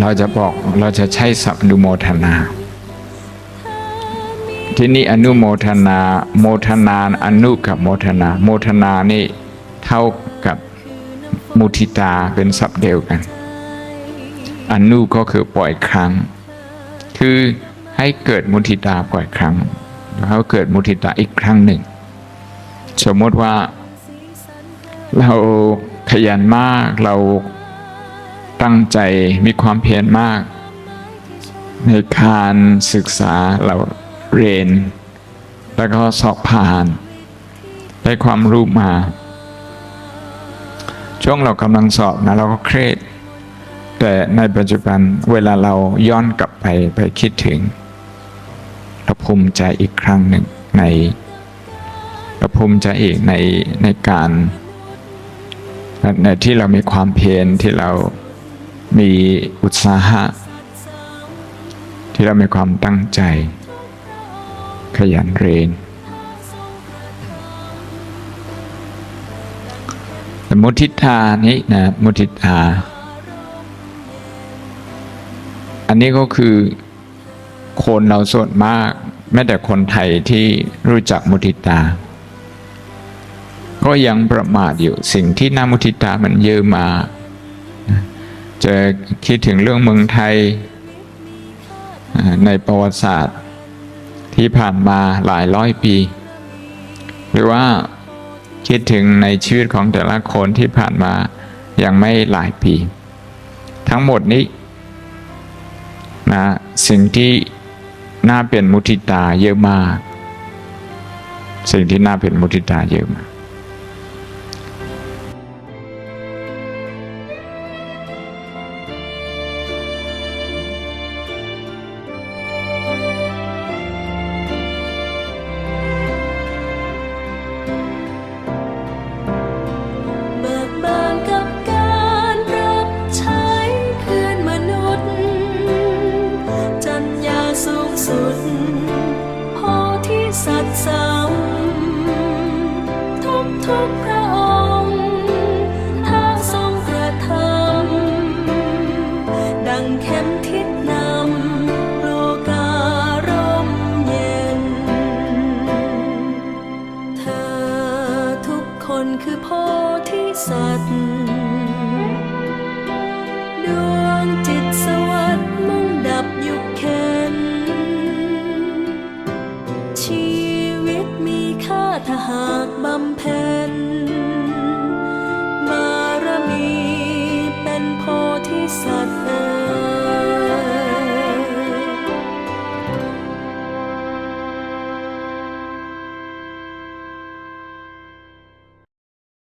เราจะบอกเราจะใช้สัพท์อนุโมทนา ที่นี่อนุโมทนา โมทนาอนุกับโมทนา โมทนานี่เท่ากับมุทิตาเป็นศัพท์เดียวกันอนุก็คือปล่อยครั้ง คือให้เกิดมุทิตาปล่อยครั้งแล้วเกิดมุทิตาอีกครั้งหนึ่ง สมมติว่าเรา ขยันมากเราตั้งใจมีความเพียรมาก ในการศึกษาเราเรียน แล้วก็สอบผ่าน ได้ความรู้มา ช่วงเรากำลังสอบนะเราก็เครียดแต่ในปัจจุบันเวลาเราย้อนกลับไปไปคิดถึงเราภูมิใจอีกครั้งหนึ่งในเราภูมิใจอีกในในการ ที่เรามีความเพียรที่เรามีอุตสาหะ ที่เรามีความตั้งใจ ขยันเรียนมุทิตานี้นะมุทิตาอันนี้ก็คือคนเราส่วนมากแม้แต่คนไทยที่รู้จักมุทิตา ก็ยังประมาทอยู่สิ่งที่น่ามุทิตามันเยอะมา จะคิดถึงเรื่องเมืองไทยในประวัติศาสตร์ที่ผ่านมาหลายร้อยปี หรือว่าคิดถึงในชีวิตของแต่ละคนที่ผ่านมายังไม่หลายปี ทั้งหมดนี้นะสิ่งที่น่าเป็นมุทิตาเยอะมาก สิ่งที่น่าเป็นมุทิตาเยอะมาก คนคือโพธิสัตว์ดวงจิตสวัสดิ์มุ่งดับยุคเค้นชีวิตมีค่าถ้าหากบำเพ็ญ